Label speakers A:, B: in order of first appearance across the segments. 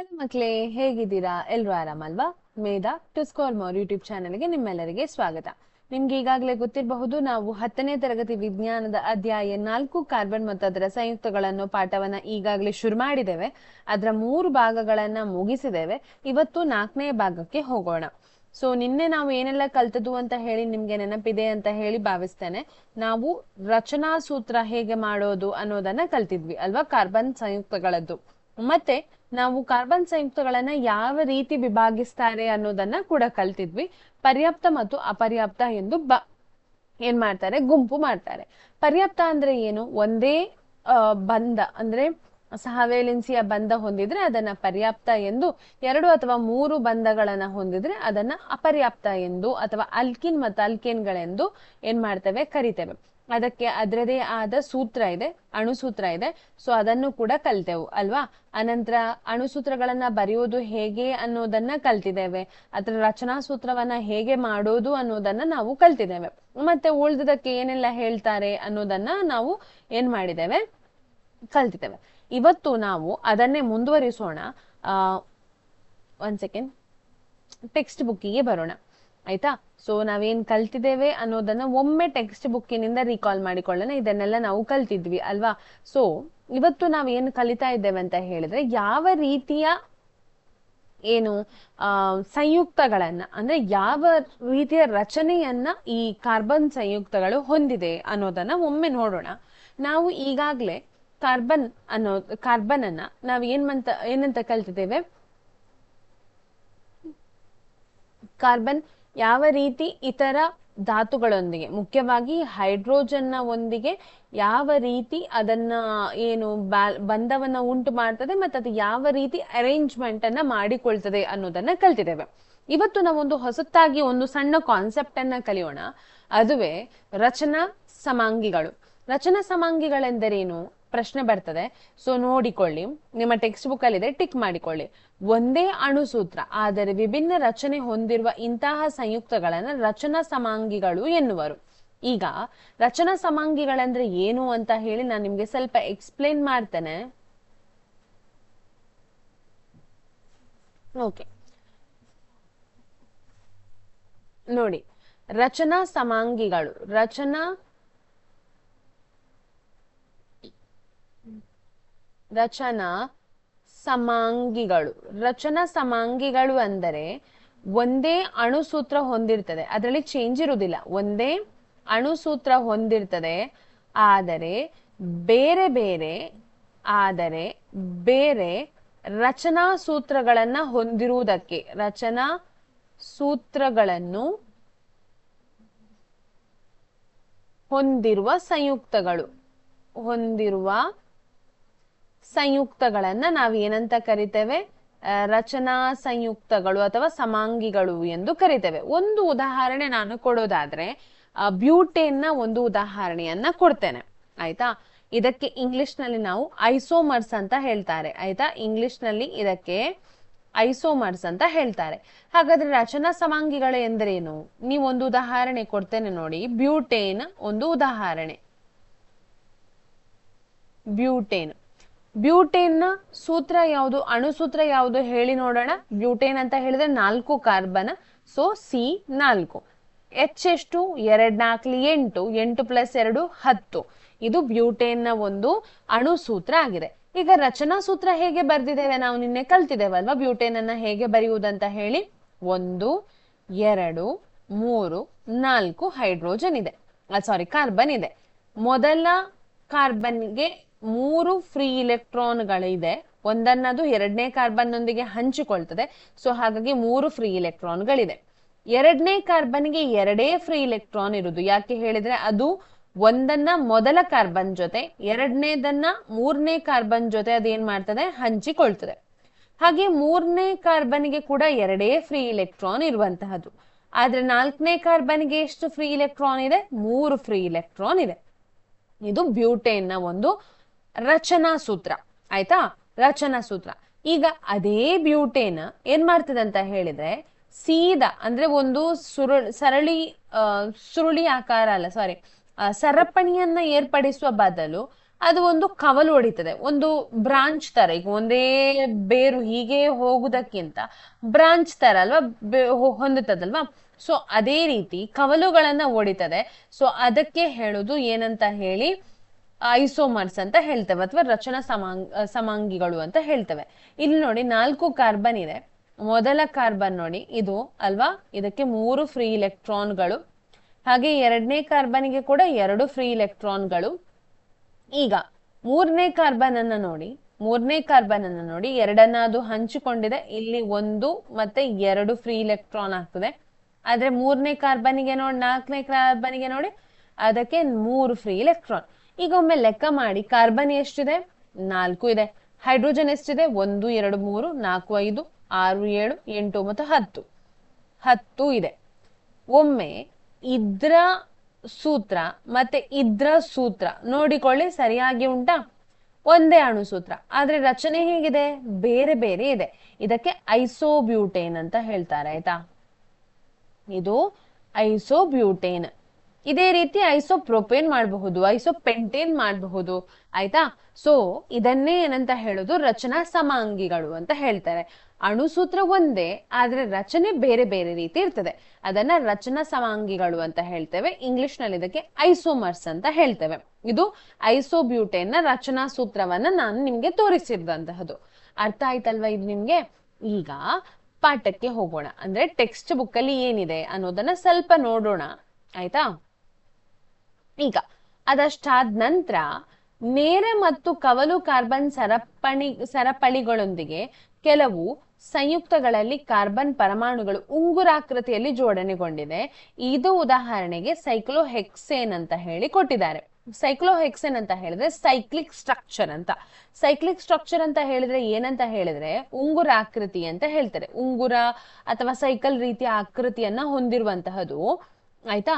A: hello ಮಕ್ಕಳೇ ಹೇಗಿದ್ದೀರಾ ಎಲ್ಲರೂ ಆರಾಮಲ್ವಾ Medha to score more YouTube ಚಾನೆಲ್ಗೆ ನಿಮ್ಮೆಲ್ಲರಿಗೆ ಸ್ವಾಗತ ನಿಮ್ಗೆ ಈಗಾಗಲೇ ಗೊತ್ತಿರಬಹುದು ನಾವು ಹತ್ತನೇ ತರಗತಿ ವಿಜ್ಞಾನದ ಅಧ್ಯಾಯ ನಾಲ್ಕು ಕಾರ್ಬನ್ ಮತ್ತು ಅದರ ಸಂಯುಕ್ತಗಳನ್ನು ಪಾಠವನ್ನ ಈಗಾಗಲೇ ಶುರು ಮಾಡಿದ್ದೇವೆ ಅದರ ಮೂರು ಭಾಗಗಳನ್ನ ಮುಗಿಸಿದ್ದೇವೆ ಇವತ್ತು ನಾಲ್ಕನೇ ಭಾಗಕ್ಕೆ ಹೋಗೋಣ ಸೊ ನಿನ್ನೆ ನಾವು ಏನೆಲ್ಲ ಕಲ್ತದ್ದು ಅಂತ ಹೇಳಿ ನಿಮ್ಗೆ ನೆನಪಿದೆ ಅಂತ ಹೇಳಿ ಭಾವಿಸ್ತೇನೆ ನಾವು ರಚನಾ ಸೂತ್ರ ಹೇಗೆ ಮಾಡೋದು ಅನ್ನೋದನ್ನ ಕಲ್ತಿದ್ವಿ ಅಲ್ವಾ ಕಾರ್ಬನ್ ಸಂಯುಕ್ತಗಳದ್ದು ಮತ್ತೆ ನಾವು ಕಾರ್ಬನ್ ಸಂಯುಕ್ತಗಳನ್ನ ಯಾವ ರೀತಿ ವಿಭಾಗಿಸ್ತಾರೆ ಅನ್ನೋದನ್ನ ಕೂಡ ಕಲ್ತಿದ್ವಿ ಪರ್ಯಾಪ್ತ ಮತ್ತು ಅಪರ್ಯಾಪ್ತ ಎಂದು ಬ ಏನ್ ಮಾಡ್ತಾರೆ ಗುಂಪು ಮಾಡ್ತಾರೆ ಪರ್ಯಾಪ್ತ ಅಂದ್ರೆ ಏನು ಒಂದೇ ಬಂಧ ಅಂದ್ರೆ ಸಹವೇಲೆನ್ಸಿಯ ಬಂಧ ಹೊಂದಿದ್ರೆ ಅದನ್ನ ಪರ್ಯಾಪ್ತ ಎಂದು ಎರಡು ಅಥವಾ ಮೂರು ಬಂಧಗಳನ್ನ ಹೊಂದಿದ್ರೆ ಅದನ್ನ ಅಪರ್ಯಾಪ್ತ ಎಂದು ಅಥವಾ ಅಲ್ಕಿನ್ ಮತ್ತು ಅಲ್ಕೇನ್ಗಳೆಂದು ಏನ್ ಮಾಡ್ತೇವೆ ಕರಿತೇವೆ ಅದಕ್ಕೆ ಅದರದೇ ಆದ ಸೂತ್ರ ಇದೆ ಅಣುಸೂತ್ರ ಇದೆ ಸೊ ಅದನ್ನು ಕೂಡ ಕಲ್ತೆವು ಅಲ್ವಾ ಅನಂತರ ಅಣುಸೂತ್ರಗಳನ್ನ ಬರೆಯೋದು ಹೇಗೆ ಅನ್ನೋದನ್ನ ಕಲ್ತಿದ್ದೇವೆ ಅದರ ರಚನಾ ಸೂತ್ರವನ್ನ ಹೇಗೆ ಮಾಡೋದು ಅನ್ನೋದನ್ನ ನಾವು ಕಲ್ತಿದ್ದೇವೆ ಮತ್ತೆ ಉಳ್ದದಕ್ಕೆ ಏನೆಲ್ಲ ಹೇಳ್ತಾರೆ ಅನ್ನೋದನ್ನ ನಾವು ಏನ್ ಮಾಡಿದ್ದೇವೆ ಕಲ್ತಿದ್ದೇವೆ ಇವತ್ತು ನಾವು ಅದನ್ನೇ ಮುಂದುವರಿಸೋಣ ಅಹ್ ಒಂದ್ ಸೆಕೆಂಡ್ ಟೆಕ್ಸ್ಟ್ ಬುಕ್ಕಿಗೆ ಬರೋಣ ಆಯ್ತಾ ಸೊ ನಾವೇನ್ ಕಲ್ತಿದ್ದೇವೆ ಅನ್ನೋದನ್ನ ಒಮ್ಮೆ ಟೆಕ್ಸ್ಟ್ ಬುಕ್ಕಿನಿಂದ ರೀಕಾಲ್ ಮಾಡಿಕೊಳ್ಳೋಣ ಇದನ್ನೆಲ್ಲ ನಾವು ಕಲ್ತಿದ್ವಿ ಅಲ್ವಾ ಸೊ ಇವತ್ತು ನಾವೇನು ಕಲಿತಾ ಇದ್ದೇವೆ ಅಂತ ಹೇಳಿದ್ರೆ ಯಾವ ರೀತಿಯ ಏನು ಸಂಯುಕ್ತಗಳನ್ನ ಅಂದ್ರೆ ಯಾವ ರೀತಿಯ ರಚನೆಯನ್ನ ಈ ಕಾರ್ಬನ್ ಸಂಯುಕ್ತಗಳು ಹೊಂದಿದೆ ಅನ್ನೋದನ್ನ ಒಮ್ಮೆ ನೋಡೋಣ ನಾವು ಈಗಾಗಲೇ ಕಾರ್ಬನ್ ಅನ್ನೋ ಕಾರ್ಬನ್ ಅನ್ನ ನಾವು ಏನ್ಮಂತ ಏನಂತ ಕಲ್ತಿದ್ದೇವೆ ಕಾರ್ಬನ್ ಯಾವ ರೀತಿ ಇತರ ಧಾತುಗಳೊಂದಿಗೆ ಮುಖ್ಯವಾಗಿ ಹೈಡ್ರೋಜನ್ನ ಒಂದಿಗೆ ಯಾವ ರೀತಿ ಅದನ್ನ ಏನು ಬಂಧವನ್ನ ಉಂಟು ಮಾಡ್ತದೆ ಮತ್ತೆ ಅದು ಯಾವ ರೀತಿ ಅರೇಂಜ್ಮೆಂಟ್ ಅನ್ನ ಮಾಡಿಕೊಳ್ತದೆ ಅನ್ನೋದನ್ನ ಕಲ್ತಿದ್ದೇವೆ ಇವತ್ತು ನಾವೊಂದು ಹೊಸತಾಗಿ ಒಂದು ಸಣ್ಣ ಕಾನ್ಸೆಪ್ಟ್ ಅನ್ನ ಕಲಿಯೋಣ ಅದುವೇ ರಚನಾ ಸಮಾಂಗಿಗಳು ರಚನಾ ಸಮಾಂಗಿಗಳೆಂದರೇನು ಪ್ರಶ್ನೆ ಬರ್ತದೆ ಸೊ ನೋಡಿಕೊಳ್ಳಿ ನಿಮ್ಮ ಟೆಕ್ಸ್ಟ್ ಬುಕ್ ಅಲ್ಲಿ ಟಿಕ್ ಮಾಡಿಕೊಳ್ಳಿ ಒಂದೇ ಅಣುಸೂತ್ರ ಆದರೆ ವಿಭಿನ್ನ ರಚನೆ ಹೊಂದಿರುವ ಇಂತಹ ಸಂಯುಕ್ತಗಳನ್ನು ರಚನಾ ಸಮಾಂಗಿಗಳು ಎನ್ನುವರು ಈಗ ರಚನಾ ಸಮಾಂಗಿಗಳಂದ್ರೆ ಏನು ಅಂತ ಹೇಳಿ ನಾನು ನಿಮ್ಗೆ ಸ್ವಲ್ಪ ಎಕ್ಸ್ಪ್ಲೇನ್ ಮಾಡ್ತೇನೆ ಓಕೆ ನೋಡಿ ರಚನಾ ಸಮಾಂಗಿಗಳು ರಚನಾ ರಚನಾ ಸಮಾಂಗಿಗಳು ರಚನಾ ಸಮಾಂಗಿಗಳು ಅಂದರೆ ಒಂದೇ ಅಣುಸೂತ್ರ ಹೊಂದಿರ್ತದೆ ಅದರಲ್ಲಿ ಚೇಂಜ್ ಇರುವುದಿಲ್ಲ ಒಂದೇ ಅಣುಸೂತ್ರ ಹೊಂದಿರ್ತದೆ ಆದರೆ ಬೇರೆ ಬೇರೆ ಆದರೆ ಬೇರೆ ರಚನಾ ಸೂತ್ರಗಳನ್ನ ಹೊಂದಿರುವುದಕ್ಕೆ ರಚನಾ ಸೂತ್ರಗಳನ್ನು ಹೊಂದಿರುವ ಸಂಯುಕ್ತಗಳು ಹೊಂದಿರುವ ಸಂಯುಕ್ತಗಳನ್ನ ನಾವು ಏನಂತ ಕರಿತೇವೆ ರಚನಾ ಸಂಯುಕ್ತಗಳು ಅಥವಾ ಸಮಾಂಗಿಗಳು ಎಂದು ಕರಿತೇವೆ ಒಂದು ಉದಾಹರಣೆ ನಾನು ಕೊಡೋದಾದ್ರೆ ಬ್ಯೂಟೇನ್ ನ ಒಂದು ಉದಾಹರಣೆಯನ್ನ ಕೊಡ್ತೇನೆ ಆಯ್ತಾ ಇದಕ್ಕೆ ಇಂಗ್ಲಿಷ್ ನಲ್ಲಿ ನಾವು ಐಸೋಮರ್ಸ್ ಅಂತ ಹೇಳ್ತಾರೆ ಆಯ್ತಾ ಇಂಗ್ಲಿಷ್ ನಲ್ಲಿ ಇದಕ್ಕೆ ಐಸೋಮರ್ಸ್ ಅಂತ ಹೇಳ್ತಾರೆ ಹಾಗಾದ್ರೆ ರಚನಾ ಸಮಾಂಗಿಗಳು ಎಂದರೇನು ನೀವೊಂದು ಉದಾಹರಣೆ ಕೊಡ್ತೇನೆ ನೋಡಿ ಬ್ಯೂಟೇನ್ ಒಂದು ಉದಾಹರಣೆ ಬ್ಯೂಟೇನ್ ಬ್ಯೂಟೇನ್ನ ಸೂತ್ರ ಯಾವುದು ಅಣುಸೂತ್ರ ಯಾವುದು ಹೇಳಿ ನೋಡೋಣ ಬ್ಯೂಟೇನ್ ಅಂತ ಹೇಳಿದ್ರೆ ನಾಲ್ಕು ಕಾರ್ಬನ್ ಸೊ ಸಿ ನಾಲ್ಕು ಎಚ್ ಎಷ್ಟು ಎರಡ್ ನಾಲ್ಕು ಎಂಟು ಎಂಟು ಪ್ಲಸ್ ಎರಡು ಹತ್ತು ಇದು ನ ಒಂದು ಅಣುಸೂತ್ರ ಆಗಿದೆ ಈಗ ರಚನಾ ಸೂತ್ರ ಹೇಗೆ ಬರ್ದಿದ್ದೇವೆ ನಾವು ನಿನ್ನೆ ಕಲ್ತಿದ್ದೇವಲ್ವಾ ಬ್ಯೂಟೇನ್ ಅನ್ನ ಹೇಗೆ ಬರೆಯುವುದಂತ ಹೇಳಿ ಒಂದು ಎರಡು ಮೂರು ನಾಲ್ಕು ಹೈಡ್ರೋಜನ್ ಇದೆ ಸಾರಿ ಕಾರ್ಬನ್ ಇದೆ ಮೊದಲ ಕಾರ್ಬನ್ಗೆ ಮೂರು ಫ್ರೀ ಇಲೆಕ್ಟ್ರಾನ್ಗಳಿದೆ ಒಂದನ್ನದು ಎರಡನೇ ಕಾರ್ಬನ್ ನೊಂದಿಗೆ ಹಂಚಿಕೊಳ್ತದೆ ಸೊ ಹಾಗಾಗಿ ಮೂರು ಫ್ರೀ ಇಲೆಕ್ಟ್ರಾನ್ಗಳಿದೆ ಎರಡನೇ ಕಾರ್ಬನ್ಗೆ ಎರಡೇ ಫ್ರೀ ಇಲೆಕ್ಟ್ರಾನ್ ಇರುವುದು ಯಾಕೆ ಹೇಳಿದ್ರೆ ಅದು ಒಂದನ್ನ ಮೊದಲ ಕಾರ್ಬನ್ ಜೊತೆ ಎರಡನೇದನ್ನ ಮೂರನೇ ಕಾರ್ಬನ್ ಜೊತೆ ಅದೇನ್ ಮಾಡ್ತದೆ ಹಂಚಿಕೊಳ್ತದೆ ಹಾಗೆ ಮೂರನೇ ಕಾರ್ಬನ್ಗೆ ಕೂಡ ಎರಡೇ ಫ್ರೀ ಇಲೆಕ್ಟ್ರಾನ್ ಇರುವಂತಹದ್ದು ಆದ್ರೆ ನಾಲ್ಕನೇ ಕಾರ್ಬನ್ಗೆ ಎಷ್ಟು ಫ್ರೀ ಇಲೆಕ್ಟ್ರಾನ್ ಇದೆ ಮೂರು ಫ್ರೀ ಇಲೆಕ್ಟ್ರಾನ್ ಇದೆ ಇದು ನ ಒಂದು ರಚನಾ ಸೂತ್ರ ಆಯ್ತಾ ರಚನಾ ಸೂತ್ರ ಈಗ ಅದೇ ಬ್ಯೂಟೇನ್ ಏನ್ ಮಾಡ್ತದೆ ಅಂತ ಹೇಳಿದ್ರೆ ಸೀದಾ ಅಂದ್ರೆ ಒಂದು ಸುರುಳ್ ಸರಳಿ ಸುರುಳಿ ಆಕಾರ ಅಲ್ಲ ಸಾರಿ ಸರಪಣಿಯನ್ನ ಏರ್ಪಡಿಸುವ ಬದಲು ಅದು ಒಂದು ಕವಲು ಹೊಡಿತದೆ ಒಂದು ಬ್ರಾಂಚ್ ತರ ಈಗ ಒಂದೇ ಬೇರು ಹೀಗೆ ಹೋಗುದಕ್ಕಿಂತ ಬ್ರಾಂಚ್ ತರ ಅಲ್ವಾ ಹೊಂದುತ್ತದಲ್ವಾ ಸೊ ಅದೇ ರೀತಿ ಕವಲುಗಳನ್ನ ಒಡಿತದೆ ಸೊ ಅದಕ್ಕೆ ಹೇಳೋದು ಏನಂತ ಹೇಳಿ ಐಸೋಮರ್ಸ್ ಅಂತ ಹೇಳ್ತೇವೆ ಅಥವಾ ರಚನಾ ಸಮಾಂಗ್ ಸಮಾಂಗಿಗಳು ಅಂತ ಹೇಳ್ತೇವೆ ಇಲ್ಲಿ ನೋಡಿ ನಾಲ್ಕು ಕಾರ್ಬನ್ ಇದೆ ಮೊದಲ ಕಾರ್ಬನ್ ನೋಡಿ ಇದು ಅಲ್ವಾ ಇದಕ್ಕೆ ಮೂರು ಫ್ರೀ ಇಲೆಕ್ಟ್ರಾನ್ಗಳು ಹಾಗೆ ಎರಡನೇ ಕಾರ್ಬನ್ಗೆ ಕೂಡ ಎರಡು ಫ್ರೀ ಇಲೆಕ್ಟ್ರಾನ್ಗಳು ಈಗ ಮೂರನೇ ಕಾರ್ಬನ್ ಅನ್ನ ನೋಡಿ ಮೂರನೇ ಕಾರ್ಬನ್ ಅನ್ನ ನೋಡಿ ಎರಡನ್ನ ಅದು ಹಂಚಿಕೊಂಡಿದೆ ಇಲ್ಲಿ ಒಂದು ಮತ್ತೆ ಎರಡು ಫ್ರೀ ಇಲೆಕ್ಟ್ರಾನ್ ಆಗ್ತದೆ ಆದ್ರೆ ಮೂರನೇ ಕಾರ್ಬನ್ಗೆ ನೋಡಿ ನಾಲ್ಕನೇ ಕಾರ್ಬನ್ಗೆ ನೋಡಿ ಅದಕ್ಕೆ ಮೂರು ಫ್ರೀ ಇಲೆಕ್ಟ್ರಾನ್ ಈಗ ಒಮ್ಮೆ ಲೆಕ್ಕ ಮಾಡಿ ಕಾರ್ಬನ್ ಎಷ್ಟಿದೆ ನಾಲ್ಕು ಇದೆ ಹೈಡ್ರೋಜನ್ ಎಷ್ಟಿದೆ ಒಂದು ಎರಡು ಮೂರು ನಾಲ್ಕು ಐದು ಆರು ಏಳು ಎಂಟು ಮತ್ತು ಹತ್ತು ಹತ್ತು ಇದೆ ಒಮ್ಮೆ ಇದ್ರ ಸೂತ್ರ ಮತ್ತೆ ಇದ್ರ ಸೂತ್ರ ನೋಡಿಕೊಳ್ಳಿ ಸರಿಯಾಗಿ ಉಂಟಾ ಒಂದೇ ಅಣು ಸೂತ್ರ ಆದ್ರೆ ರಚನೆ ಹೇಗಿದೆ ಬೇರೆ ಬೇರೆ ಇದೆ ಇದಕ್ಕೆ ಐಸೋಬ್ಯೂಟೇನ್ ಅಂತ ಹೇಳ್ತಾರೆ ಆಯ್ತಾ ಇದು ಐಸೋಬ್ಯೂಟೇನ್ ಇದೇ ರೀತಿ ಪ್ರೋಪೇನ್ ಮಾಡಬಹುದು ಐಸೋಪೆಂಟೇನ್ ಮಾಡಬಹುದು ಆಯ್ತಾ ಸೊ ಇದನ್ನೇ ಏನಂತ ಹೇಳೋದು ರಚನಾ ಸಮಾಂಗಿಗಳು ಅಂತ ಹೇಳ್ತಾರೆ ಅಣುಸೂತ್ರ ಒಂದೇ ಆದ್ರೆ ರಚನೆ ಬೇರೆ ಬೇರೆ ರೀತಿ ಇರ್ತದೆ ಅದನ್ನ ರಚನಾ ಸಮಾಂಗಿಗಳು ಅಂತ ಹೇಳ್ತೇವೆ ಇಂಗ್ಲಿಷ್ ನಲ್ಲಿ ಇದಕ್ಕೆ ಐಸೋಮರ್ಸ್ ಅಂತ ಹೇಳ್ತೇವೆ ಇದು ಐಸೋಬ್ಯೂಟೇನ್ ನ ರಚನಾ ಸೂತ್ರವನ್ನ ನಾನು ನಿಮ್ಗೆ ತೋರಿಸಿದಂತಹದ್ದು ಅರ್ಥ ಆಯ್ತಲ್ವಾ ಇದು ನಿಮ್ಗೆ ಈಗ ಪಾಠಕ್ಕೆ ಹೋಗೋಣ ಅಂದ್ರೆ ಟೆಕ್ಸ್ಟ್ ಬುಕ್ ಅಲ್ಲಿ ಏನಿದೆ ಅನ್ನೋದನ್ನ ಸ್ವಲ್ಪ ನೋಡೋಣ ಆಯ್ತಾ ಈಗ ಅದಷ್ಟಾದ ನಂತರ ನೇರ ಮತ್ತು ಕವಲು ಕಾರ್ಬನ್ ಸರಪಣಿ ಸರಪಳಿಗಳೊಂದಿಗೆ ಕೆಲವು ಸಂಯುಕ್ತಗಳಲ್ಲಿ ಕಾರ್ಬನ್ ಪರಮಾಣುಗಳು ಉಂಗುರಾಕೃತಿಯಲ್ಲಿ ಜೋಡಣೆಗೊಂಡಿದೆ ಇದು ಉದಾಹರಣೆಗೆ ಸೈಕ್ಲೋಹೆಕ್ಸೇನ್ ಅಂತ ಹೇಳಿ ಕೊಟ್ಟಿದ್ದಾರೆ ಸೈಕ್ಲೋಹೆಕ್ಸೇನ್ ಅಂತ ಹೇಳಿದ್ರೆ ಸೈಕ್ಲಿಕ್ ಸ್ಟ್ರಕ್ಚರ್ ಅಂತ ಸೈಕ್ಲಿಕ್ ಸ್ಟ್ರಕ್ಚರ್ ಅಂತ ಹೇಳಿದ್ರೆ ಏನಂತ ಹೇಳಿದ್ರೆ ಉಂಗುರಾಕೃತಿ ಅಂತ ಹೇಳ್ತಾರೆ ಉಂಗುರ ಅಥವಾ ಸೈಕಲ್ ರೀತಿಯ ಆಕೃತಿಯನ್ನ ಹೊಂದಿರುವಂತಹದು ಆಯ್ತಾ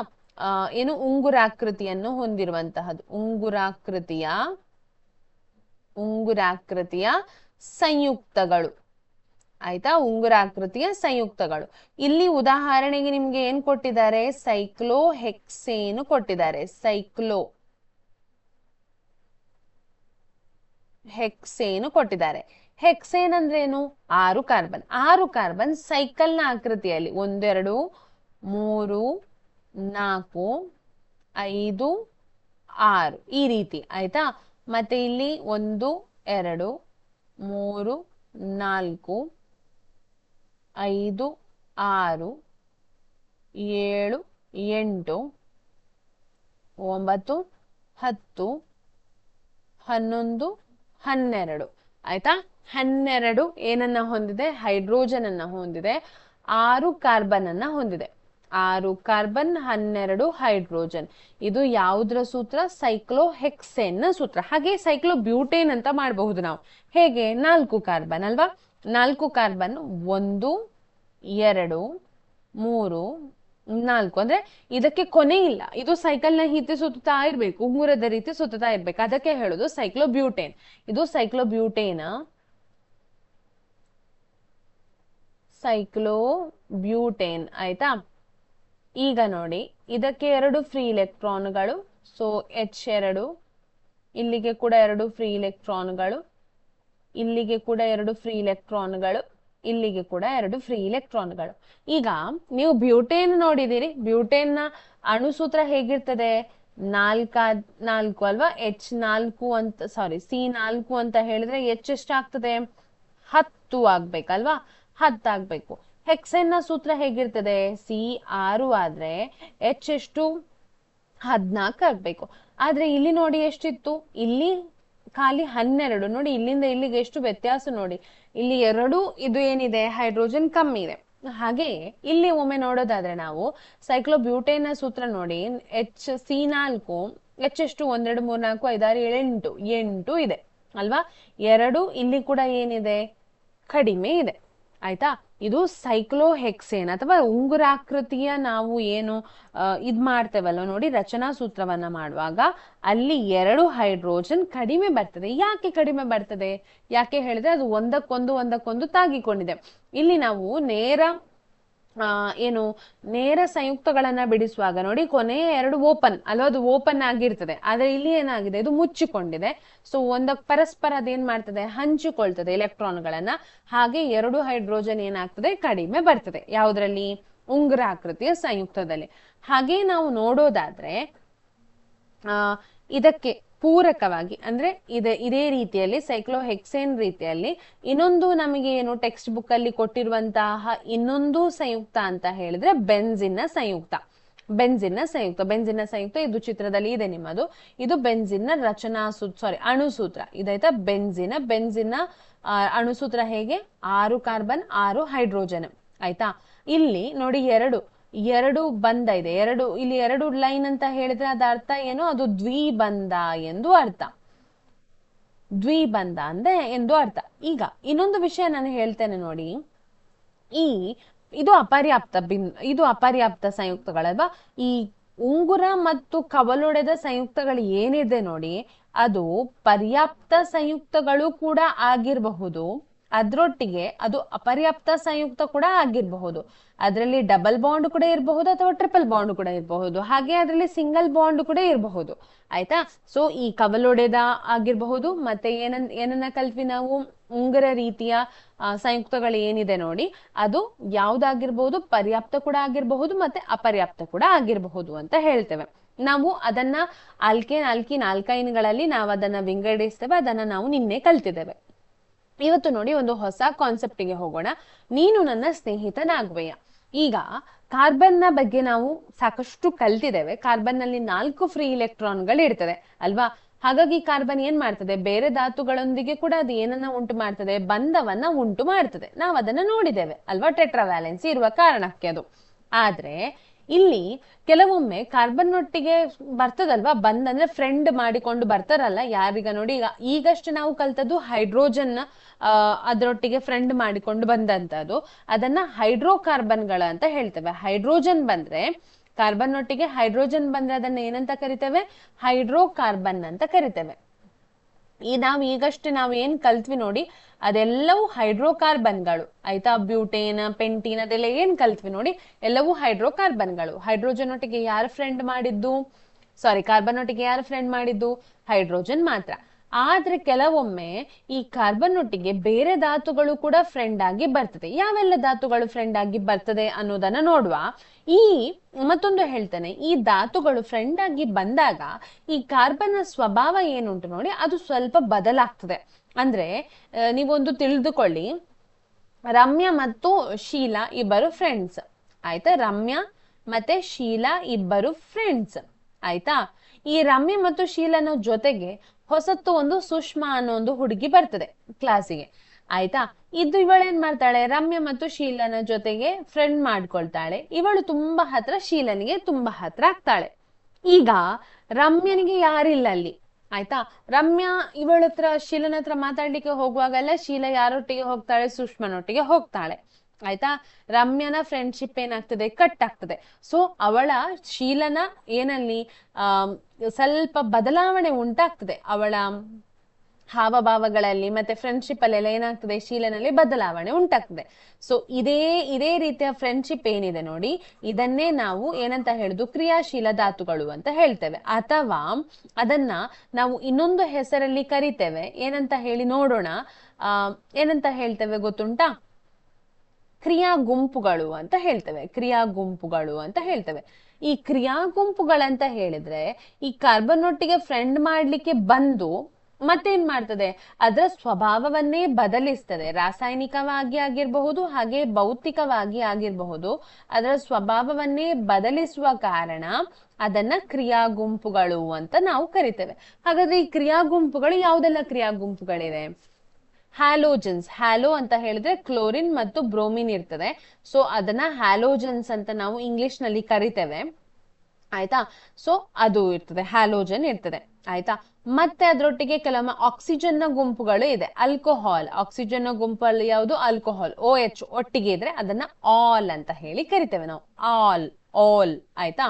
A: ಏನು ಉಂಗುರಾಕೃತಿಯನ್ನು ಹೊಂದಿರುವಂತಹದ್ದು ಉಂಗುರಾಕೃತಿಯ ಉಂಗುರಾಕೃತಿಯ ಸಂಯುಕ್ತಗಳು ಆಯ್ತಾ ಉಂಗುರಾಕೃತಿಯ ಸಂಯುಕ್ತಗಳು ಇಲ್ಲಿ ಉದಾಹರಣೆಗೆ ನಿಮ್ಗೆ ಏನ್ ಕೊಟ್ಟಿದ್ದಾರೆ ಸೈಕ್ಲೋ ಹೆಕ್ಸೇನು ಕೊಟ್ಟಿದ್ದಾರೆ ಸೈಕ್ಲೋ ಹೆಕ್ಸೇನು ಕೊಟ್ಟಿದ್ದಾರೆ ಹೆಕ್ಸೇನ್ ಅಂದ್ರೆ ಏನು ಆರು ಕಾರ್ಬನ್ ಆರು ಕಾರ್ಬನ್ ಸೈಕಲ್ನ ಆಕೃತಿಯಲ್ಲಿ ಒಂದೆರಡು ಮೂರು ನಾಲ್ಕು ಐದು ಆರು ಈ ರೀತಿ ಆಯ್ತಾ ಮತ್ತೆ ಇಲ್ಲಿ ಒಂದು ಎರಡು ಮೂರು ನಾಲ್ಕು ಐದು ಆರು ಏಳು ಎಂಟು ಒಂಬತ್ತು ಹತ್ತು ಹನ್ನೊಂದು ಹನ್ನೆರಡು ಆಯ್ತಾ ಹನ್ನೆರಡು ಏನನ್ನ ಹೊಂದಿದೆ ಹೈಡ್ರೋಜನ್ ಅನ್ನ ಹೊಂದಿದೆ ಆರು ಕಾರ್ಬನ್ ಅನ್ನ ಹೊಂದಿದೆ ಆರು ಕಾರ್ಬನ್ ಹನ್ನೆರಡು ಹೈಡ್ರೋಜನ್ ಇದು ಯಾವುದರ ಸೂತ್ರ ಸೈಕ್ಲೋಹೆಕ್ಸೆನ್ ಸೂತ್ರ ಹಾಗೆ ಸೈಕ್ಲೋಬ್ಯೂಟೇನ್ ಅಂತ ಮಾಡಬಹುದು ನಾವು ಹೇಗೆ ನಾಲ್ಕು ಕಾರ್ಬನ್ ಅಲ್ವಾ ನಾಲ್ಕು ಕಾರ್ಬನ್ ಒಂದು ಎರಡು ಮೂರು ನಾಲ್ಕು ಅಂದ್ರೆ ಇದಕ್ಕೆ ಕೊನೆ ಇಲ್ಲ ಇದು ಸೈಕಲ್ ನ ರೀತಿ ಸುತ್ತಾ ಇರಬೇಕು ಉಂಗುರದ ರೀತಿ ಸುತ್ತಾ ಇರ್ಬೇಕು ಅದಕ್ಕೆ ಹೇಳೋದು ಸೈಕ್ಲೋಬ್ಯೂಟೇನ್ ಇದು ಸೈಕ್ಲೋಬ್ಯೂಟೇನ್ ಸೈಕ್ಲೋಬ್ಯೂಟೇನ್ ಆಯ್ತಾ ಈಗ ನೋಡಿ ಇದಕ್ಕೆ ಎರಡು ಫ್ರೀ ಇಲೆಕ್ಟ್ರಾನ್ಗಳು ಸೊ ಎಚ್ ಎರಡು ಇಲ್ಲಿಗೆ ಕೂಡ ಎರಡು ಫ್ರೀ ಇಲೆಕ್ಟ್ರಾನ್ಗಳು ಇಲ್ಲಿಗೆ ಕೂಡ ಎರಡು ಫ್ರೀ ಇಲೆಕ್ಟ್ರಾನ್ಗಳು ಇಲ್ಲಿಗೆ ಕೂಡ ಎರಡು ಫ್ರೀ ಇಲೆಕ್ಟ್ರಾನ್ಗಳು ಈಗ ನೀವು ಬ್ಯೂಟೇನ್ ನೋಡಿದಿರಿ ಬ್ಯೂಟೇನ್ ನ ಅಣುಸೂತ್ರ ಹೇಗಿರ್ತದೆ ನಾಲ್ಕಾದ್ ನಾಲ್ಕು ಅಲ್ವಾ ಎಚ್ ನಾಲ್ಕು ಅಂತ ಸಾರಿ ಸಿ ನಾಲ್ಕು ಅಂತ ಹೇಳಿದ್ರೆ ಎಚ್ ಎಷ್ಟಾಗ್ತದೆ ಹತ್ತು ಆಗ್ಬೇಕಲ್ವಾ ಹತ್ತಾಗ್ಬೇಕು ಹೆಕ್ಸೆನ್ನ ಸೂತ್ರ ಹೇಗಿರ್ತದೆ ಸಿ ಆರು ಆದ್ರೆ ಎಚ್ ಎಷ್ಟು ಹದಿನಾಲ್ಕು ಆಗ್ಬೇಕು ಆದ್ರೆ ಇಲ್ಲಿ ನೋಡಿ ಎಷ್ಟಿತ್ತು ಇಲ್ಲಿ ಖಾಲಿ ಹನ್ನೆರಡು ನೋಡಿ ಇಲ್ಲಿಂದ ಇಲ್ಲಿಗೆ ಎಷ್ಟು ವ್ಯತ್ಯಾಸ ನೋಡಿ ಇಲ್ಲಿ ಎರಡು ಇದು ಏನಿದೆ ಹೈಡ್ರೋಜನ್ ಕಮ್ಮಿ ಇದೆ ಹಾಗೆಯೇ ಇಲ್ಲಿ ಒಮ್ಮೆ ನೋಡೋದಾದ್ರೆ ನಾವು ಸೈಕ್ಲೋಬ್ಯೂಟೇನ ಸೂತ್ರ ನೋಡಿ ಎಚ್ ಸಿ ನಾಲ್ಕು ಎಚ್ ಎಷ್ಟು ಒಂದೆರಡು ಮೂರ್ ನಾಲ್ಕು ಐದಾರು ಎಂಟು ಎಂಟು ಇದೆ ಅಲ್ವಾ ಎರಡು ಇಲ್ಲಿ ಕೂಡ ಏನಿದೆ ಕಡಿಮೆ ಇದೆ ಆಯ್ತಾ ಇದು ಸೈಕ್ಲೋಹೆಕ್ಸೇನ್ ಅಥವಾ ಉಂಗುರಾಕೃತಿಯ ನಾವು ಏನು ಇದ್ ಮಾಡ್ತೇವಲ್ಲ ನೋಡಿ ರಚನಾ ಸೂತ್ರವನ್ನ ಮಾಡುವಾಗ ಅಲ್ಲಿ ಎರಡು ಹೈಡ್ರೋಜನ್ ಕಡಿಮೆ ಬರ್ತದೆ ಯಾಕೆ ಕಡಿಮೆ ಬರ್ತದೆ ಯಾಕೆ ಹೇಳಿದ್ರೆ ಅದು ಒಂದಕ್ಕೊಂದು ಒಂದಕ್ಕೊಂದು ತಾಗಿಕೊಂಡಿದೆ ಇಲ್ಲಿ ನಾವು ನೇರ ಏನು ನೇರ ಸಂಯುಕ್ತಗಳನ್ನ ಬಿಡಿಸುವಾಗ ನೋಡಿ ಕೊನೆಯ ಎರಡು ಓಪನ್ ಅಲ್ವಾ ಅದು ಓಪನ್ ಆಗಿರ್ತದೆ ಆದ್ರೆ ಇಲ್ಲಿ ಏನಾಗಿದೆ ಇದು ಮುಚ್ಚಿಕೊಂಡಿದೆ ಸೊ ಒಂದಕ್ಕೆ ಪರಸ್ಪರ ಅದೇನ್ ಮಾಡ್ತದೆ ಹಂಚಿಕೊಳ್ತದೆ ಎಲೆಕ್ಟ್ರಾನ್ಗಳನ್ನ ಹಾಗೆ ಎರಡು ಹೈಡ್ರೋಜನ್ ಏನಾಗ್ತದೆ ಕಡಿಮೆ ಬರ್ತದೆ ಯಾವ್ದ್ರಲ್ಲಿ ಉಂಗುರಾಕೃತಿಯ ಸಂಯುಕ್ತದಲ್ಲಿ ಹಾಗೆ ನಾವು ನೋಡೋದಾದ್ರೆ ಇದಕ್ಕೆ ಪೂರಕವಾಗಿ ಅಂದ್ರೆ ಇದೆ ಇದೇ ರೀತಿಯಲ್ಲಿ ಸೈಕ್ಲೋಹೆಕ್ಸೇನ್ ರೀತಿಯಲ್ಲಿ ಇನ್ನೊಂದು ನಮಗೆ ಏನು ಟೆಕ್ಸ್ಟ್ ಬುಕ್ ಅಲ್ಲಿ ಕೊಟ್ಟಿರುವಂತಹ ಇನ್ನೊಂದು ಸಂಯುಕ್ತ ಅಂತ ಹೇಳಿದ್ರೆ ಬೆನ್ಸಿನ ಸಂಯುಕ್ತ ಬೆನ್ಸಿನ ಸಂಯುಕ್ತ ಬೆಂಜಿನ ಸಂಯುಕ್ತ ಇದು ಚಿತ್ರದಲ್ಲಿ ಇದೆ ನಿಮ್ಮದು ಇದು ಬೆನ್ಸಿನ ರಚನಾ ಸೂತ್ರ ಸಾರಿ ಅಣುಸೂತ್ರ ಇದಾಯ್ತಾ ಬೆನ್ಸಿನ ಬೆನ್ಸಿನ ಅಣುಸೂತ್ರ ಹೇಗೆ ಆರು ಕಾರ್ಬನ್ ಆರು ಹೈಡ್ರೋಜನ್ ಆಯ್ತಾ ಇಲ್ಲಿ ನೋಡಿ ಎರಡು ಎರಡು ಬಂಧ ಇದೆ ಎರಡು ಇಲ್ಲಿ ಎರಡು ಲೈನ್ ಅಂತ ಹೇಳಿದ್ರೆ ಅದ ಅರ್ಥ ಏನು ಅದು ದ್ವಿಬಂಧ ಎಂದು ಅರ್ಥ ದ್ವಿಬಂಧ ಅಂದ್ರೆ ಎಂದು ಅರ್ಥ ಈಗ ಇನ್ನೊಂದು ವಿಷಯ ನಾನು ಹೇಳ್ತೇನೆ ನೋಡಿ ಈ ಇದು ಅಪರ್ಯಾಪ್ತ ಬಿನ್ ಇದು ಅಪರ್ಯಾಪ್ತ ಸಂಯುಕ್ತಗಳಲ್ವಾ ಈ ಉಂಗುರ ಮತ್ತು ಕವಲೊಡೆದ ಸಂಯುಕ್ತಗಳು ಏನಿದೆ ನೋಡಿ ಅದು ಪರ್ಯಾಪ್ತ ಸಂಯುಕ್ತಗಳು ಕೂಡ ಆಗಿರಬಹುದು ಅದ್ರೊಟ್ಟಿಗೆ ಅದು ಅಪರ್ಯಾಪ್ತ ಸಂಯುಕ್ತ ಕೂಡ ಆಗಿರಬಹುದು ಅದರಲ್ಲಿ ಡಬಲ್ ಬಾಂಡ್ ಕೂಡ ಇರಬಹುದು ಅಥವಾ ಟ್ರಿಪಲ್ ಬಾಂಡ್ ಕೂಡ ಇರಬಹುದು ಹಾಗೆ ಅದರಲ್ಲಿ ಸಿಂಗಲ್ ಬಾಂಡ್ ಕೂಡ ಇರಬಹುದು ಆಯ್ತಾ ಸೊ ಈ ಕವಲೊಡೆದ ಆಗಿರಬಹುದು ಮತ್ತೆ ಏನನ್ ಏನನ್ನ ಕಲ್ಪಿ ನಾವು ಉಂಗುರ ರೀತಿಯ ಸಂಯುಕ್ತಗಳು ಏನಿದೆ ನೋಡಿ ಅದು ಯಾವ್ದಾಗಿರ್ಬಹುದು ಪರ್ಯಾಪ್ತ ಕೂಡ ಆಗಿರಬಹುದು ಮತ್ತೆ ಅಪರ್ಯಾಪ್ತ ಕೂಡ ಆಗಿರಬಹುದು ಅಂತ ಹೇಳ್ತೇವೆ ನಾವು ಅದನ್ನ ಆಲ್ಕೇನ್ ಆಲ್ಕಿನ್ ಆಲ್ಕೈನ್ಗಳಲ್ಲಿ ನಾವು ಅದನ್ನ ವಿಂಗಡಿಸ್ತೇವೆ ಅದನ್ನ ನಾವು ನಿನ್ನೆ ಕಲ್ತಿದ್ದೇವೆ ಇವತ್ತು ನೋಡಿ ಒಂದು ಹೊಸ ಕಾನ್ಸೆಪ್ಟಿಗೆ ಹೋಗೋಣ ನೀನು ನನ್ನ ಸ್ನೇಹಿತನಾಗುವೆಯ ಈಗ ಕಾರ್ಬನ್ನ ಬಗ್ಗೆ ನಾವು ಸಾಕಷ್ಟು ಕಲ್ತಿದ್ದೇವೆ ಕಾರ್ಬನ್ ನಲ್ಲಿ ನಾಲ್ಕು ಫ್ರೀ ಇಲೆಕ್ಟ್ರಾನ್ಗಳು ಇರ್ತದೆ ಅಲ್ವಾ ಹಾಗಾಗಿ ಕಾರ್ಬನ್ ಏನ್ ಮಾಡ್ತದೆ ಬೇರೆ ಧಾತುಗಳೊಂದಿಗೆ ಕೂಡ ಅದು ಏನನ್ನ ಉಂಟು ಮಾಡ್ತದೆ ಬಂಧವನ್ನ ಉಂಟು ಮಾಡ್ತದೆ ನಾವು ಅದನ್ನ ನೋಡಿದ್ದೇವೆ ಅಲ್ವಾ ಟೆಟ್ರಾವ್ಯಾಲೆನ್ಸಿ ಇರುವ ಕಾರಣಕ್ಕೆ ಅದು ಆದ್ರೆ ಇಲ್ಲಿ ಕೆಲವೊಮ್ಮೆ ಕಾರ್ಬನ್ ಒಟ್ಟಿಗೆ ಬರ್ತದಲ್ವಾ ಬಂದಂದ್ರೆ ಫ್ರೆಂಡ್ ಮಾಡಿಕೊಂಡು ಬರ್ತಾರಲ್ಲ ಯಾರಿಗ ನೋಡಿ ಈಗ ಈಗಷ್ಟು ನಾವು ಕಲ್ತದ್ದು ಹೈಡ್ರೋಜನ್ ಅದರೊಟ್ಟಿಗೆ ಫ್ರೆಂಡ್ ಮಾಡಿಕೊಂಡು ಬಂದಂತದ್ದು ಅದನ್ನ ಕಾರ್ಬನ್ಗಳ ಅಂತ ಹೇಳ್ತೇವೆ ಹೈಡ್ರೋಜನ್ ಬಂದ್ರೆ ಕಾರ್ಬನ್ ಒಟ್ಟಿಗೆ ಹೈಡ್ರೋಜನ್ ಬಂದ್ರೆ ಅದನ್ನ ಏನಂತ ಕರಿತೇವೆ ಹೈಡ್ರೋಕಾರ್ಬನ್ ಅಂತ ಕರಿತೇವೆ ಈ ನಾವು ಈಗಷ್ಟೇ ನಾವು ಏನ್ ಕಲ್ತ್ವಿ ನೋಡಿ ಅದೆಲ್ಲವೂ ಹೈಡ್ರೋಕಾರ್ಬನ್ಗಳು ಆಯ್ತಾ ಬ್ಯೂಟೇನ್ ಪೆಂಟೀನ್ ಅದೆಲ್ಲ ಏನ್ ಕಲ್ತ್ವಿ ನೋಡಿ ಎಲ್ಲವೂ ಹೈಡ್ರೋಕಾರ್ಬನ್ಗಳು ಹೈಡ್ರೋಜನ್ ಒಟ್ಟಿಗೆ ಯಾರು ಫ್ರೆಂಡ್ ಮಾಡಿದ್ದು ಸಾರಿ ಕಾರ್ಬನ್ ಒಟ್ಟಿಗೆ ಯಾರು ಫ್ರೆಂಡ್ ಮಾಡಿದ್ದು ಹೈಡ್ರೋಜನ್ ಮಾತ್ರ ಆದ್ರೆ ಕೆಲವೊಮ್ಮೆ ಈ ಕಾರ್ಬನ್ ಒಟ್ಟಿಗೆ ಬೇರೆ ಧಾತುಗಳು ಕೂಡ ಫ್ರೆಂಡ್ ಆಗಿ ಬರ್ತದೆ ಯಾವೆಲ್ಲ ಧಾತುಗಳು ಫ್ರೆಂಡ್ ಆಗಿ ಬರ್ತದೆ ಅನ್ನೋದನ್ನ ನೋಡುವ ಈ ಮತ್ತೊಂದು ಹೇಳ್ತಾನೆ ಈ ಧಾತುಗಳು ಫ್ರೆಂಡ್ ಆಗಿ ಬಂದಾಗ ಈ ಕಾರ್ಬನ್ ಸ್ವಭಾವ ಏನುಂಟು ನೋಡಿ ಅದು ಸ್ವಲ್ಪ ಬದಲಾಗ್ತದೆ ಅಂದ್ರೆ ನೀವೊಂದು ತಿಳಿದುಕೊಳ್ಳಿ ರಮ್ಯಾ ಮತ್ತು ಶೀಲಾ ಇಬ್ಬರು ಫ್ರೆಂಡ್ಸ್ ಆಯ್ತಾ ರಮ್ಯಾ ಮತ್ತೆ ಶೀಲಾ ಇಬ್ಬರು ಫ್ರೆಂಡ್ಸ್ ಆಯ್ತಾ ಈ ರಮ್ಯ ಮತ್ತು ಶೀಲನ ಜೊತೆಗೆ ಹೊಸತ್ತು ಒಂದು ಸುಷ್ಮಾ ಅನ್ನೋ ಒಂದು ಹುಡುಗಿ ಬರ್ತದೆ ಕ್ಲಾಸಿಗೆ ಆಯ್ತಾ ಇದು ಇವಳೇನ್ ಮಾಡ್ತಾಳೆ ರಮ್ಯ ಮತ್ತು ಶೀಲನ ಜೊತೆಗೆ ಫ್ರೆಂಡ್ ಮಾಡ್ಕೊಳ್ತಾಳೆ ಇವಳು ತುಂಬಾ ಹತ್ರ ಶೀಲನಿಗೆ ತುಂಬಾ ಹತ್ರ ಆಗ್ತಾಳೆ ಈಗ ರಮ್ಯನಿಗೆ ಯಾರಿಲ್ಲ ಅಲ್ಲಿ ಆಯ್ತಾ ರಮ್ಯಾ ಇವಳ ಹತ್ರ ಶೀಲನ ಹತ್ರ ಮಾತಾಡ್ಲಿಕ್ಕೆ ಹೋಗುವಾಗಲ್ಲ ಶೀಲ ಯಾರೊಟ್ಟಿಗೆ ಹೋಗ್ತಾಳೆ ಸುಷ್ಮನೊಟ್ಟಿಗೆ ಹೋಗ್ತಾಳೆ ಆಯ್ತಾ ರಮ್ಯನ ಫ್ರೆಂಡ್ಶಿಪ್ ಏನಾಗ್ತದೆ ಕಟ್ ಆಗ್ತದೆ ಸೊ ಅವಳ ಶೀಲನ ಏನಲ್ಲಿ ಆ ಸ್ವಲ್ಪ ಬದಲಾವಣೆ ಉಂಟಾಗ್ತದೆ ಅವಳ ಹಾವಭಾವಗಳಲ್ಲಿ ಮತ್ತೆ ಫ್ರೆಂಡ್ಶಿಪ್ ಅಲ್ಲೆಲ್ಲ ಏನಾಗ್ತದೆ ಶೀಲನಲ್ಲಿ ಬದಲಾವಣೆ ಉಂಟಾಗ್ತದೆ ಸೊ ಇದೇ ಇದೇ ರೀತಿಯ ಫ್ರೆಂಡ್ಶಿಪ್ ಏನಿದೆ ನೋಡಿ ಇದನ್ನೇ ನಾವು ಏನಂತ ಹೇಳುದು ಕ್ರಿಯಾಶೀಲ ಧಾತುಗಳು ಅಂತ ಹೇಳ್ತೇವೆ ಅಥವಾ ಅದನ್ನ ನಾವು ಇನ್ನೊಂದು ಹೆಸರಲ್ಲಿ ಕರಿತೇವೆ ಏನಂತ ಹೇಳಿ ನೋಡೋಣ ಏನಂತ ಹೇಳ್ತೇವೆ ಗೊತ್ತುಂಟಾ ಕ್ರಿಯಾ ಗುಂಪುಗಳು ಅಂತ ಹೇಳ್ತೇವೆ ಕ್ರಿಯಾ ಗುಂಪುಗಳು ಅಂತ ಹೇಳ್ತೇವೆ ಈ ಕ್ರಿಯಾ ಗುಂಪುಗಳಂತ ಹೇಳಿದ್ರೆ ಈ ಕಾರ್ಬನ್ ಒಟ್ಟಿಗೆ ಫ್ರೆಂಡ್ ಮಾಡ್ಲಿಕ್ಕೆ ಬಂದು ಮತ್ತೇನ್ ಮಾಡ್ತದೆ ಅದರ ಸ್ವಭಾವವನ್ನೇ ಬದಲಿಸ್ತದೆ ರಾಸಾಯನಿಕವಾಗಿ ಆಗಿರಬಹುದು ಹಾಗೆ ಭೌತಿಕವಾಗಿ ಆಗಿರಬಹುದು ಅದರ ಸ್ವಭಾವವನ್ನೇ ಬದಲಿಸುವ ಕಾರಣ ಅದನ್ನ ಕ್ರಿಯಾ ಗುಂಪುಗಳು ಅಂತ ನಾವು ಕರಿತೇವೆ ಹಾಗಾದ್ರೆ ಈ ಕ್ರಿಯಾ ಗುಂಪುಗಳು ಯಾವುದೆಲ್ಲ ಕ್ರಿಯಾ ಗುಂಪುಗಳಿವೆ ಹ್ಯಾಲೋಜನ್ಸ್ ಹ್ಯಾಲೋ ಅಂತ ಹೇಳಿದ್ರೆ ಕ್ಲೋರಿನ್ ಮತ್ತು ಬ್ರೋಮಿನ್ ಇರ್ತದೆ ಸೊ ಅದನ್ನ ಹ್ಯಾಲೋಜನ್ಸ್ ಅಂತ ನಾವು ಇಂಗ್ಲಿಷ್ ನಲ್ಲಿ ಕರಿತೇವೆ ಆಯ್ತಾ ಸೊ ಅದು ಇರ್ತದೆ ಹ್ಯಾಲೋಜನ್ ಇರ್ತದೆ ಆಯ್ತಾ ಮತ್ತೆ ಅದರೊಟ್ಟಿಗೆ ಕೆಲವೊಮ್ಮೆ ಆಕ್ಸಿಜನ್ ನ ಗುಂಪುಗಳು ಇದೆ ಅಲ್ಕೋಹಾಲ್ ಆಕ್ಸಿಜನ್ ನ ಗುಂಪಲ್ಲಿ ಯಾವುದು ಅಲ್ಕೋಹಾಲ್ ಓ ಎಚ್ ಒಟ್ಟಿಗೆ ಇದ್ರೆ ಅದನ್ನ ಆಲ್ ಅಂತ ಹೇಳಿ ಕರಿತೇವೆ ನಾವು ಆಲ್ ಆಲ್ ಆಯ್ತಾ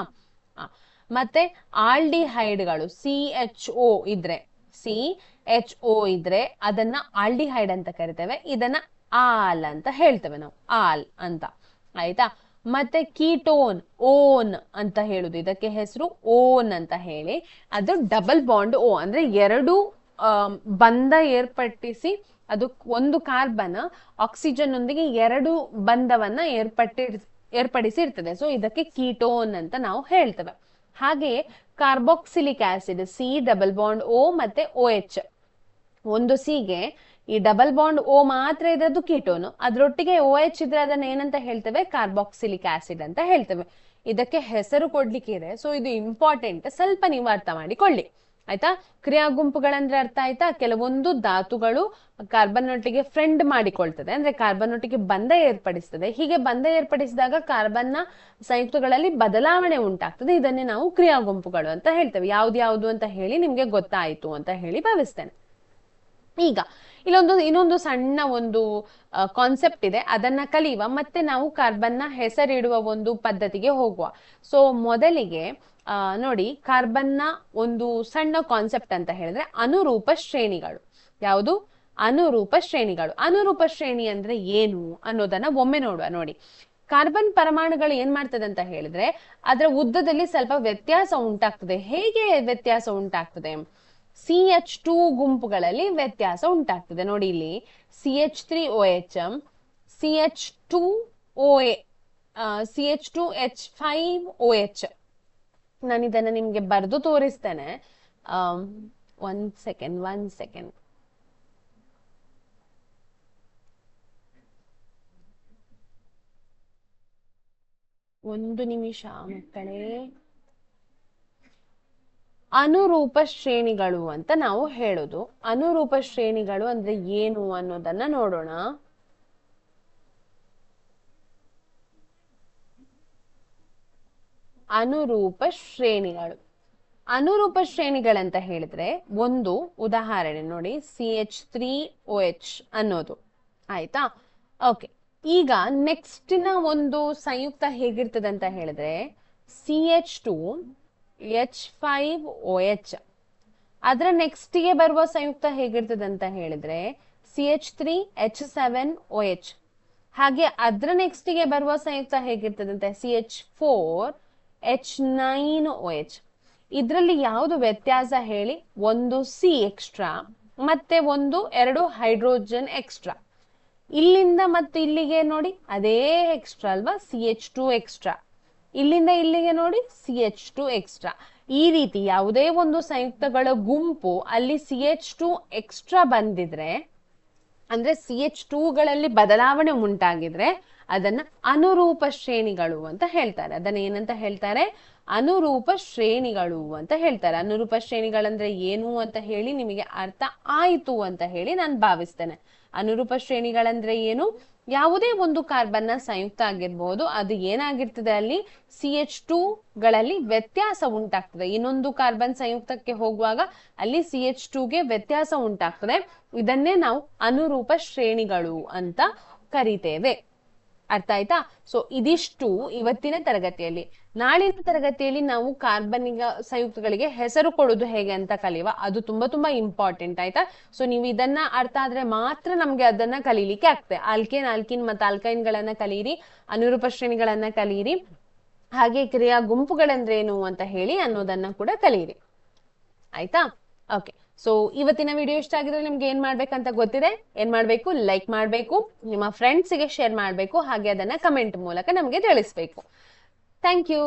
A: ಮತ್ತೆ ಆಲ್ಡಿಹೈಡ್ಗಳು ಸಿ ಎಚ್ ಓ ಇದ್ರೆ ಸಿ ಎಚ್ ಓ ಇದ್ರೆ ಅದನ್ನ ಆಲ್ಡಿಹೈಡ್ ಅಂತ ಕರಿತೇವೆ ಇದನ್ನ ಆಲ್ ಅಂತ ಹೇಳ್ತೇವೆ ನಾವು ಆಲ್ ಅಂತ ಆಯ್ತಾ ಮತ್ತೆ ಕೀಟೋನ್ ಓನ್ ಅಂತ ಹೇಳುದು ಇದಕ್ಕೆ ಹೆಸರು ಓನ್ ಅಂತ ಹೇಳಿ ಅದು ಡಬಲ್ ಬಾಂಡ್ ಓ ಅಂದ್ರೆ ಎರಡು ಬಂಧ ಏರ್ಪಟ್ಟಿಸಿ ಅದು ಒಂದು ಕಾರ್ಬನ್ ಆಕ್ಸಿಜನ್ ಒಂದಿಗೆ ಎರಡು ಬಂಧವನ್ನ ಏರ್ಪಟ್ಟಿ ಏರ್ಪಡಿಸಿ ಇರ್ತದೆ ಸೊ ಇದಕ್ಕೆ ಕೀಟೋನ್ ಅಂತ ನಾವು ಹೇಳ್ತೇವೆ ಹಾಗೆಯೇ carboxylic acid C double bond O ಮತ್ತೆ ಓ ಎಚ್ ಒಂದು ಸಿಗೆ ಈ ಡಬಲ್ ಬಾಂಡ್ ಓ ಮಾತ್ರ ಇದ್ರದ್ದು ಕೀಟೋನು ಅದರೊಟ್ಟಿಗೆ ಓ ಎಚ್ ಇದ್ರೆ ಅದನ್ನ ಏನಂತ ಹೇಳ್ತೇವೆ ಕಾರ್ಬಾಕ್ಸಿಲಿಕ್ ಆಸಿಡ್ ಅಂತ ಹೇಳ್ತೇವೆ ಇದಕ್ಕೆ ಹೆಸರು ಕೊಡ್ಲಿಕ್ಕೆ ಇದೆ ಸೊ ಇದು ಇಂಪಾರ್ಟೆಂಟ್ ಸ್ವಲ್ಪ ನೀವು ಅರ್ಥ ಮಾಡಿಕೊಳ್ಳಿ ಆಯ್ತಾ ಕ್ರಿಯಾ ಗುಂಪುಗಳಂದ್ರೆ ಅರ್ಥ ಆಯ್ತಾ ಕೆಲವೊಂದು ಧಾತುಗಳು ಕಾರ್ಬನ್ ಒಟ್ಟಿಗೆ ಫ್ರೆಂಡ್ ಮಾಡಿಕೊಳ್ತದೆ ಅಂದ್ರೆ ಕಾರ್ಬನ್ ಒಟ್ಟಿಗೆ ಬಂಧ ಏರ್ಪಡಿಸ್ತದೆ ಹೀಗೆ ಬಂಧ ಏರ್ಪಡಿಸಿದಾಗ ನ ಸಂಯುಕ್ತಗಳಲ್ಲಿ ಬದಲಾವಣೆ ಉಂಟಾಗ್ತದೆ ಇದನ್ನೇ ನಾವು ಕ್ರಿಯಾ ಗುಂಪುಗಳು ಅಂತ ಹೇಳ್ತೇವೆ ಯಾವ್ದು ಯಾವ್ದು ಅಂತ ಹೇಳಿ ನಿಮ್ಗೆ ಗೊತ್ತಾಯ್ತು ಅಂತ ಹೇಳಿ ಭಾವಿಸ್ತೇನೆ ಈಗ ಇಲ್ಲೊಂದು ಇನ್ನೊಂದು ಸಣ್ಣ ಒಂದು ಕಾನ್ಸೆಪ್ಟ್ ಇದೆ ಅದನ್ನ ಕಲಿಯುವ ಮತ್ತೆ ನಾವು ಕಾರ್ಬನ್ ನ ಹೆಸರಿಡುವ ಒಂದು ಪದ್ಧತಿಗೆ ಹೋಗುವ ಸೊ ಮೊದಲಿಗೆ ನೋಡಿ ಕಾರ್ಬನ್ನ ಒಂದು ಸಣ್ಣ ಕಾನ್ಸೆಪ್ಟ್ ಅಂತ ಹೇಳಿದ್ರೆ ಅನುರೂಪ ಶ್ರೇಣಿಗಳು ಯಾವುದು ಅನುರೂಪ ಶ್ರೇಣಿಗಳು ಅನುರೂಪ ಶ್ರೇಣಿ ಅಂದ್ರೆ ಏನು ಅನ್ನೋದನ್ನ ಒಮ್ಮೆ ನೋಡುವ ನೋಡಿ ಕಾರ್ಬನ್ ಪರಮಾಣುಗಳು ಏನ್ ಮಾಡ್ತದೆ ಅಂತ ಹೇಳಿದ್ರೆ ಅದರ ಉದ್ದದಲ್ಲಿ ಸ್ವಲ್ಪ ವ್ಯತ್ಯಾಸ ಉಂಟಾಗ್ತದೆ ಹೇಗೆ ವ್ಯತ್ಯಾಸ ಉಂಟಾಗ್ತದೆ ಸಿ ಎಚ್ ಟು ಗುಂಪುಗಳಲ್ಲಿ ವ್ಯತ್ಯಾಸ ಉಂಟಾಗ್ತದೆ ನೋಡಿ ಇಲ್ಲಿ C H three O H M C H two O A C H two H five O H ನಾನು ಇದನ್ನ ನಿಮ್ಗೆ ಬರೆದು ತೋರಿಸ್ತೇನೆ ಒನ್ ಸೆಕೆಂಡ್ ಒನ್ ಸೆಕೆಂಡ್ ಒಂದು ನಿಮಿಷ ಮಕ್ಕಳೇ ಅನುರೂಪ ಶ್ರೇಣಿಗಳು ಅಂತ ನಾವು ಹೇಳೋದು ಅನುರೂಪ ಶ್ರೇಣಿಗಳು ಅಂದ್ರೆ ಏನು ಅನ್ನೋದನ್ನ ನೋಡೋಣ ಅನುರೂಪ ಶ್ರೇಣಿಗಳು ಅನುರೂಪ ಶ್ರೇಣಿಗಳಂತ ಹೇಳಿದ್ರೆ ಒಂದು ಉದಾಹರಣೆ ನೋಡಿ C H three O H ಅನ್ನೋದು ಆಯ್ತಾ ಓಕೆ ಈಗ ನೆಕ್ಸ್ಟ್ ನ ಒಂದು ಸಂಯುಕ್ತ ಹೇಗಿರ್ತದೆ ಅಂತ ಹೇಳಿದ್ರೆ C H two H five O H ಅದರ ನೆಕ್ಸ್ಟ್ ಗೆ ಬರುವ ಸಂಯುಕ್ತ ಹೇಗಿರ್ತದೆ ಅಂತ ಹೇಳಿದ್ರೆ C H three H seven O H ಹಾಗೆ ಅದ್ರ ನೆಕ್ಸ್ಟ್ ಗೆ ಬರುವ ಸಂಯುಕ್ತ ಹೇಗಿರ್ತದಂತೆ C H four H nine O H ಇದರಲ್ಲಿ ಯಾವುದು ವ್ಯತ್ಯಾಸ ಹೇಳಿ ಒಂದು ಸಿ ಎಕ್ಸ್ಟ್ರಾ ಮತ್ತೆ ಒಂದು ಎರಡು ಹೈಡ್ರೋಜನ್ ಎಕ್ಸ್ಟ್ರಾ ಇಲ್ಲಿಂದ ಮತ್ತು ಇಲ್ಲಿಗೆ ನೋಡಿ ಅದೇ ಎಕ್ಸ್ಟ್ರಾ ಅಲ್ವಾ ಸಿ ಎಚ್ ಟು ಎಕ್ಸ್ಟ್ರಾ ಇಲ್ಲಿಂದ ಇಲ್ಲಿಗೆ ನೋಡಿ ಸಿ ಎಚ್ ಟು ಎಕ್ಸ್ಟ್ರಾ ಈ ರೀತಿ ಯಾವುದೇ ಒಂದು ಸಂಯುಕ್ತಗಳ ಗುಂಪು ಅಲ್ಲಿ ಸಿ ಎಚ್ ಟು ಎಕ್ಸ್ಟ್ರಾ ಬಂದಿದ್ರೆ ಅಂದ್ರೆ ಸಿ ಎಚ್ ಟೂಗಳಲ್ಲಿ ಬದಲಾವಣೆ ಉಂಟಾಗಿದ್ರೆ ಅದನ್ನ ಅನುರೂಪ ಶ್ರೇಣಿಗಳು ಅಂತ ಹೇಳ್ತಾರೆ ಅದನ್ನ ಏನಂತ ಹೇಳ್ತಾರೆ ಅನುರೂಪ ಶ್ರೇಣಿಗಳು ಅಂತ ಹೇಳ್ತಾರೆ ಅನುರೂಪ ಶ್ರೇಣಿಗಳಂದ್ರೆ ಏನು ಅಂತ ಹೇಳಿ ನಿಮಗೆ ಅರ್ಥ ಆಯಿತು ಅಂತ ಹೇಳಿ ನಾನು ಭಾವಿಸ್ತೇನೆ ಅನುರೂಪ ಶ್ರೇಣಿಗಳಂದ್ರೆ ಏನು ಯಾವುದೇ ಒಂದು ಕಾರ್ಬನ್ನ ಸಂಯುಕ್ತ ಆಗಿರ್ಬಹುದು ಅದು ಏನಾಗಿರ್ತದೆ ಅಲ್ಲಿ ಸಿ ಎಚ್ ಟೂ ಗಳಲ್ಲಿ ವ್ಯತ್ಯಾಸ ಉಂಟಾಗ್ತದೆ ಇನ್ನೊಂದು ಕಾರ್ಬನ್ ಸಂಯುಕ್ತಕ್ಕೆ ಹೋಗುವಾಗ ಅಲ್ಲಿ ಸಿ ಎಚ್ ಟೂಗೆ ವ್ಯತ್ಯಾಸ ಉಂಟಾಗ್ತದೆ ಇದನ್ನೇ ನಾವು ಅನುರೂಪ ಶ್ರೇಣಿಗಳು ಅಂತ ಕರಿತೇವೆ ಅರ್ಥ ಆಯ್ತಾ ಸೊ ಇದಿಷ್ಟು ಇವತ್ತಿನ ತರಗತಿಯಲ್ಲಿ ನಾಳಿನ ತರಗತಿಯಲ್ಲಿ ನಾವು ಕಾರ್ಬನಿಕ ಸಂಯುಕ್ತಗಳಿಗೆ ಹೆಸರು ಕೊಡೋದು ಹೇಗೆ ಅಂತ ಕಲಿಯುವ ಅದು ತುಂಬಾ ತುಂಬಾ ಇಂಪಾರ್ಟೆಂಟ್ ಆಯ್ತಾ ಸೊ ನೀವು ಇದನ್ನ ಅರ್ಥ ಆದ್ರೆ ಮಾತ್ರ ನಮ್ಗೆ ಅದನ್ನ ಕಲೀಲಿಕ್ಕೆ ಆಗ್ತದೆ ಆಲ್ಕೇನ್ ಆಲ್ಕಿನ್ ಮತ್ತೆ ಆಲ್ಕೈನ್ ಗಳನ್ನ ಕಲಿಯಿರಿ ಅನುರೂಪ ಶ್ರೇಣಿಗಳನ್ನ ಕಲಿಯಿರಿ ಹಾಗೆ ಕ್ರಿಯಾ ಗುಂಪುಗಳಂದ್ರೇನು ಅಂತ ಹೇಳಿ ಅನ್ನೋದನ್ನ ಕೂಡ ಕಲಿಯಿರಿ ಆಯ್ತಾ ಓಕೆ ಸೊ ಇವತ್ತಿನ ವಿಡಿಯೋ ಇಷ್ಟ ಆಗಿದ್ರೆ ನಿಮ್ಗೆ ಏನ್ ಮಾಡ್ಬೇಕಂತ ಗೊತ್ತಿದೆ ಏನ್ ಮಾಡ್ಬೇಕು ಲೈಕ್ ಮಾಡ್ಬೇಕು ನಿಮ್ಮ ಫ್ರೆಂಡ್ಸ್ಗೆ ಶೇರ್ ಮಾಡ್ಬೇಕು ಹಾಗೆ ಅದನ್ನ ಕಮೆಂಟ್ ಮೂಲಕ ನಮ್ಗೆ ತಿಳಿಸ್ಬೇಕು ಥ್ಯಾಂಕ್ ಯು